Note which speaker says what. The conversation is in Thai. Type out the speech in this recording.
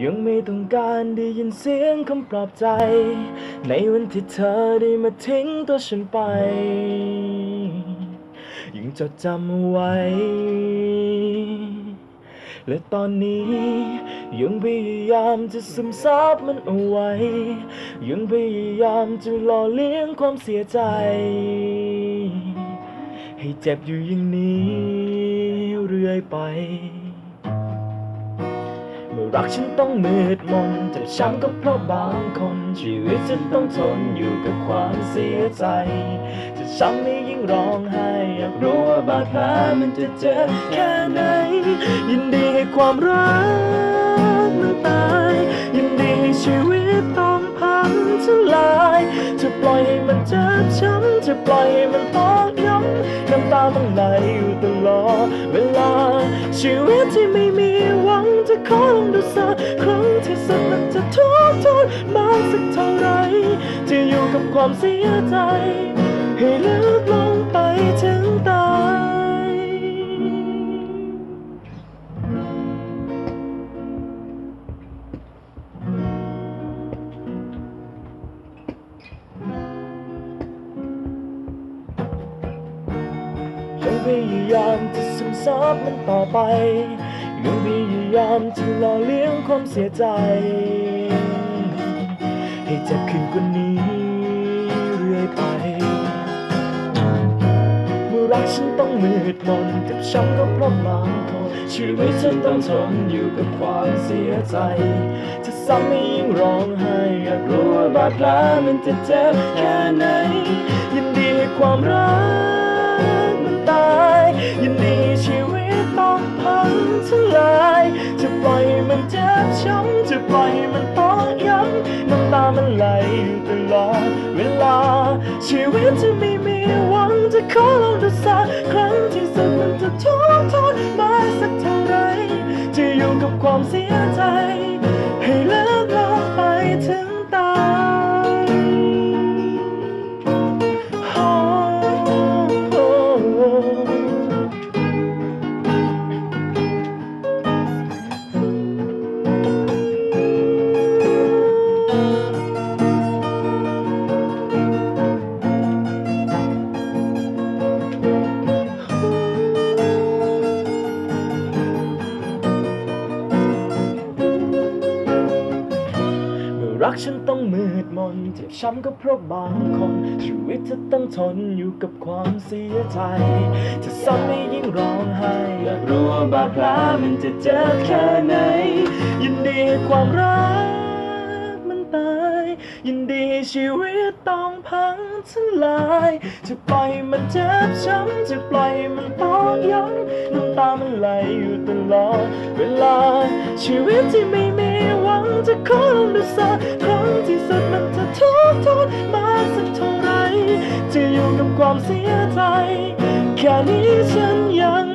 Speaker 1: ยังไม่ต้องการได้ยินเสียงคำปลอบใจ ในวันที่เธอได้มาทิ้งตัวฉันไป ยังจดจำเอาไว้ และตอนนี้ยังพยายามจะซึมซับมันเอาไว้ ยังพยายามจะหล่อเลี้ยงความเสียใจ ให้เจ็บอยู่อย่างนี้เรื่อยไป รักฉันต้องมืดมนเจ็บช้ำก็เพราะบางคน ชีวิตฉันต้องทนอยู่กับความเสียใจจะช้ำนี้ยิ่งร้องไห้อยากรู้ว่าบาดแผลมันจะเจ็บแค่ไหน ยินดีให้ความรักมันตาย ยินดีให้ชีวิตต้องพังทลาย จะปล่อยให้มันเจ็บช้ำจะปล่อยให้มันตอกย้ำน้ำตาต้องไหลอยู่ตลอดเวลาชีวิตที่ไม่มีหวัง ขอลองดูสักครั้งที่สุดมันจะทุกข์ทนมากสักเท่าไหรจะอยู่กับความเสียใจ ให้ลึกลงไปถึงตายยังพยายามจะซึมซับมันต่อไป ยังพยายามจะหล่อเลี้ยงความเสียใจ ให้เจ็บขึ้นกว่านี้เรื่อยไป เมื่อรักฉันต้องมืดมนเจ็บช้ำก็เพราะบางคนชีวิตฉันต้องทนอยู่กับความเสียใจ จะซ้ำให้ยิ่งร้องไห้อยากรู้ว่าบาดแผลมันจะเจ็บแค่ไหนยินดีให้ความรัก ช้ำจะปล่อยมันต้องย้ำน้ำตามันไหลอยู่ตลอดเวลา ชีวิตจะไม่มีหวังจะขอลองดูสักครั้งที่สุดมันจะทุกข์ทนมาสักเท่าไรจะอยู่กับความเสียใจ กฉันต้องมืดมนเจ็บช้ำก็เพราะบางคน ชีวิตจะต้องทนอยู่กับความเสียใจจะซ้ำให้ยิ่งร้องไห้อยากรู้ว่าบาดแผลมันจะเจ็บแค่ไหน ยินดีความรักมันตาย ยินดีชีวิตต้องพังทลาย จะปล่อยมันเจ็บช้ำจะปล่อยมันตอกย้ำน้ำตามันไหลอยู่ตลอดเวลาชีวิตที่ไม่มี จะขอลองดูสักครั้งที่สุดมันจะทุกทนมากสักเท่าไหรจะอยู่กับความเสียใจ แค่นี้ฉันยัง